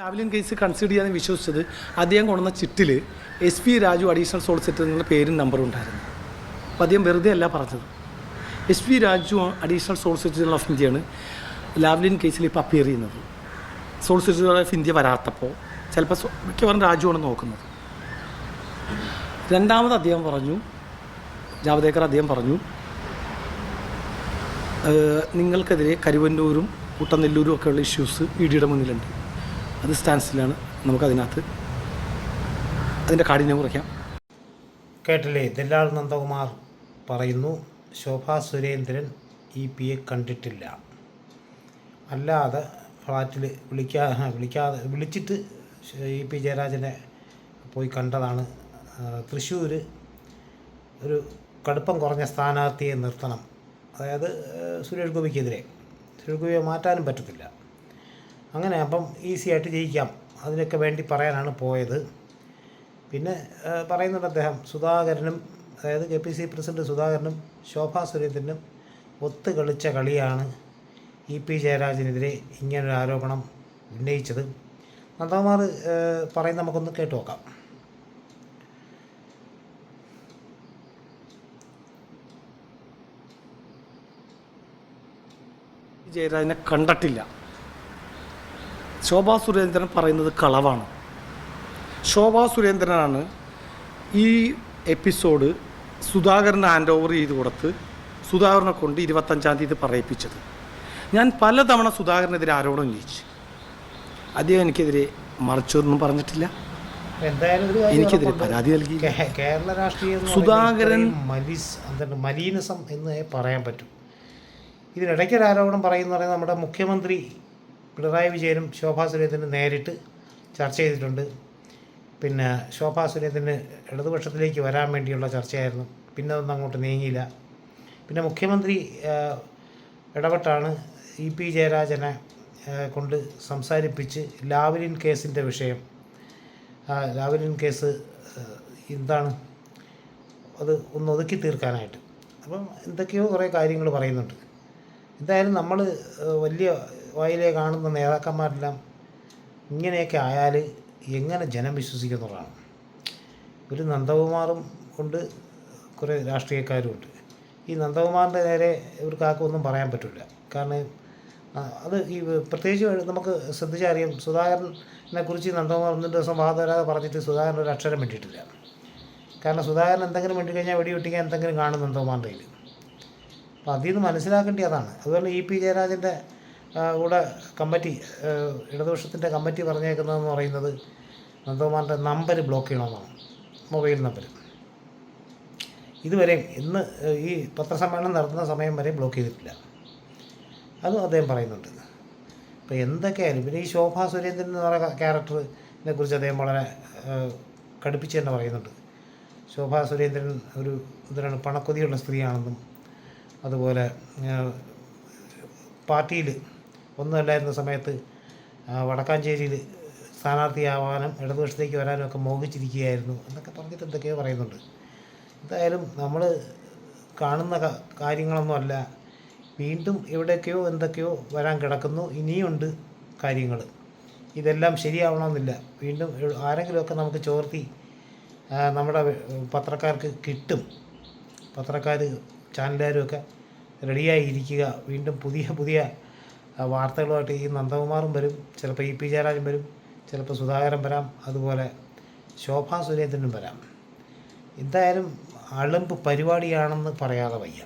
Lavalin case consider ചെയ്യാൻ വിശ്വസിച്ചത് അദ്ദേഹം കൊണ്ടുവന്ന ചിട്ടിൽ S P Raju additional solicitor എന്നുള്ള പേരും നമ്പറും ഉണ്ടായിരുന്നു. അപ്പോൾ അദ്ദേഹം വെറുതെ അല്ല പറഞ്ഞത്. S P Raju additional solicitor of ഇന്ത്യയാണ് ലാവ്ലിൻ കേസിൽ ഇപ്പോൾ അപ്പിയർ ചെയ്യുന്നത്. സോളിസിറ്റർ ഓഫ് ഇന്ത്യ വരാത്തപ്പോൾ ചിലപ്പോൾ മിക്കവാറും രാജുവാണ് നോക്കുന്നത്. രണ്ടാമത് അദ്ദേഹം പറഞ്ഞു ജാവദേക്കർ അദ്ദേഹം പറഞ്ഞു നിങ്ങൾക്കെതിരെ കരുവന്നൂരും കുട്ടനെല്ലൂരും ഒക്കെയുള്ള ഇഷ്യൂസ് ഇ ഡിയുടെ മുന്നിലുണ്ട്. അത് സ്റ്റാൻസിലാണ് നമുക്കതിനകത്ത് അതിന്റെ കാഠിന്യം കുറയ്ക്കാം. കേട്ടില്ലേ? ദല്ലാൽ നന്ദകുമാർ പറയുന്നു ശോഭാ സുരേന്ദ്രൻ ഇ പി എ കണ്ടിട്ടില്ല. അല്ലാതെ ഫ്ലാറ്റിൽ വിളിക്കാ വിളിക്കാതെ വിളിച്ചിട്ട് ഇ പി ജയരാജനെ പോയി കണ്ടതാണ്. തൃശ്ശൂർ ഒരു കടുപ്പം കുറഞ്ഞ സ്ഥാനാർത്ഥിയെ നിർത്തണം. അതായത് സുരേഷ് ഗോപിക്കെതിരെ. സുരേഷ് ഗോപിയെ മാറ്റാനും പറ്റത്തില്ല. അങ്ങനെ അപ്പം ഈസി ആയിട്ട് ജയിക്കാം. അതിനൊക്കെ വേണ്ടി പറയാനാണ് പോയത്. പിന്നെ പറയുന്നുണ്ട് അദ്ദേഹം സുധാകരനും അതായത് കെ പി സി പ്രസിഡന്റ് സുധാകരനും ശോഭാ സുരേന്ദ്രനും ഒത്തു കളിച്ച കളിയാണ് ഇ പി ജയരാജനെതിരെ ഇങ്ങനൊരു ആരോപണം ഉന്നയിച്ചത്. നന്ദകുമാർ പറയുന്ന നമുക്കൊന്ന് കേട്ടു നോക്കാം. ജയരാജനെ കണ്ടിട്ടില്ല. ശോഭാ സുരേന്ദ്രൻ പറയുന്നത് കളവാണ്. ശോഭാ സുരേന്ദ്രനാണ് ഈ എപ്പിസോഡ് സുധാകരന് ഹാൻഡ് ഓവർ ചെയ്ത് കൊടുത്ത് സുധാകരനെ കൊണ്ട് ഇരുപത്തഞ്ചാം തീയതി പറയിപ്പിച്ചത്. ഞാൻ പലതവണ സുധാകരനെതിരെ ആരോടും ഉന്നയിച്ചു. അദ്ദേഹം എനിക്കെതിരെ മറിച്ചതൊന്നും പറഞ്ഞിട്ടില്ല. എനിക്കെതിരെ പരാതി നൽകി കേരള രാഷ്ട്രീയം സുധാകരൻ- മലിസ് എന്താണ് മലീനസം എന്ന് പറയാൻ പറ്റും. ഇതിനിടയ്ക്ക് ഒരു ആരോപണം പറയുന്ന പറയുന്നത് നമ്മുടെ മുഖ്യമന്ത്രി പിണറായി വിജയനും ശോഭാ സുരേന്ദ്രനും നേരിട്ട് ചർച്ച ചെയ്തിട്ടുണ്ട്. പിന്നെ ശോഭാ സുരേന്ദ്രന് ഇടതുപക്ഷത്തിലേക്ക് വരാൻ വേണ്ടിയുള്ള ചർച്ചയായിരുന്നു. പിന്നെ അതൊന്നും അങ്ങോട്ട് നീങ്ങിയില്ല. പിന്നെ മുഖ്യമന്ത്രി ഇടപെട്ടാണ് ഇ പി ജയരാജനെ കൊണ്ട് സംസാരിപ്പിച്ച് ലാവലിൻ കേസിന്റെ വിഷയം. ലാവലിൻ കേസ് എന്താണ്? അത് ഒന്ന് ഒതുക്കി തീർക്കാനായിട്ട്. അപ്പം എന്തൊക്കെയോ കുറേ കാര്യങ്ങൾ പറയുന്നുണ്ട്. എന്തായാലും നമ്മൾ വലിയ വായിലെ കാണുന്ന നേതാക്കന്മാരെല്ലാം ഇങ്ങനെയൊക്കെ ആയാൽ എങ്ങനെ ജനം വിശ്വസിക്കുന്നുള്ളതാണ്. ഒരു നന്ദകുമാറും ഉണ്ട് കുറേ രാഷ്ട്രീയക്കാരും ഉണ്ട്. ഈ നന്ദകുമാറിന്റെ നേരെ ഇവർക്ക് ആർക്കും ഒന്നും പറയാൻ പറ്റില്ല. കാരണം അത് ഈ പ്രത്യേകിച്ച് നമുക്ക് ശ്രദ്ധിച്ചറിയാം സുധാകരനെ കുറിച്ച് നന്ദകുമാർ ഒന്നും ദിവസം വാദവരാതെ പറഞ്ഞിട്ട് സുധാകരൻ ഒരു അക്ഷരം വേണ്ടിയിട്ടില്ല കാരണം സുധാകരൻ എന്തെങ്കിലും വേണ്ടി കഴിഞ്ഞാൽ വെടിവെട്ടിക്കാൻ എന്തെങ്കിലും കാണും നന്ദകുമാറിന്റെ കയ്യിൽ. അപ്പോൾ അതിൽ നിന്ന് മനസ്സിലാക്കേണ്ടി അതാണ്. അതുപോലെ ഇ പി ജയരാജന്റെ കൂടെ കമ്മിറ്റി ഇടതുപക്ഷത്തിന്റെ കമ്മിറ്റി പറഞ്ഞേക്കുന്നതെന്ന് പറയുന്നത് നന്ദകുമാറിന്റെ നമ്പർ ബ്ലോക്ക് ചെയ്യണമെന്നാണ് മൊബൈൽ നമ്പർ. ഇതുവരെയും ഇന്ന് ഈ പത്രസമ്മേളനം നടത്തുന്ന സമയം വരെ ബ്ലോക്ക് ചെയ്തിട്ടില്ല. അതും അദ്ദേഹം പറയുന്നുണ്ട്. അപ്പോൾ എന്തൊക്കെയായാലും പിന്നെ ഈ ശോഭാ സുരേന്ദ്രൻ എന്ന് പറയുന്ന ക്യാരക്ടറിനെ കുറിച്ച് അദ്ദേഹം വളരെ കടുപ്പിച്ച് തന്നെ പറയുന്നുണ്ട്. ശോഭാ സുരേന്ദ്രൻ ഒരു എന്തിനാണ് പണക്കൊതിയുള്ള സ്ത്രീയാണെന്നും അതുപോലെ പാർട്ടിയിൽ ഒന്നുമല്ലായിരുന്ന സമയത്ത് വടക്കാഞ്ചേരിയിൽ സ്ഥാനാർത്ഥിയാവാനും ഇടതുപക്ഷത്തേക്ക് വരാനും ഒക്കെ മോഹിച്ചിരിക്കുകയായിരുന്നു. എന്നൊക്കെ പറഞ്ഞിട്ട് എന്തൊക്കെയോ പറയുന്നുണ്ട്. എന്തായാലും നമ്മൾ കാണുന്ന കാര്യങ്ങളൊന്നുമല്ല വീണ്ടും എവിടെയൊക്കെയോ എന്തൊക്കെയോ വരാൻ കിടക്കുന്നു. ഇനിയുണ്ട് കാര്യങ്ങൾ ഇതെല്ലാം ശരിയാവണമെന്നില്ല. വീണ്ടും ആരെങ്കിലുമൊക്കെ നമുക്ക് ചോർത്തി നമ്മുടെ പത്രക്കാർക്ക് കിട്ടും. പത്രക്കാർ ചാനലുകാരും ഒക്കെ റെഡിയായി ഇരിക്കുക വീണ്ടും പുതിയ പുതിയ വാർത്തകളുമായിട്ട് ഈ നന്ദകുമാറും വരും ചിലപ്പോൾ ഇ പി ജയരാജൻ വരും ചിലപ്പോൾ സുധാകരൻ വരാം അതുപോലെ ശോഭാ സുരേന്ദ്രനും വരാം. എന്തായാലും അളുമ്പ് പരിപാടിയാണെന്ന് പറയാതെ വയ്യ.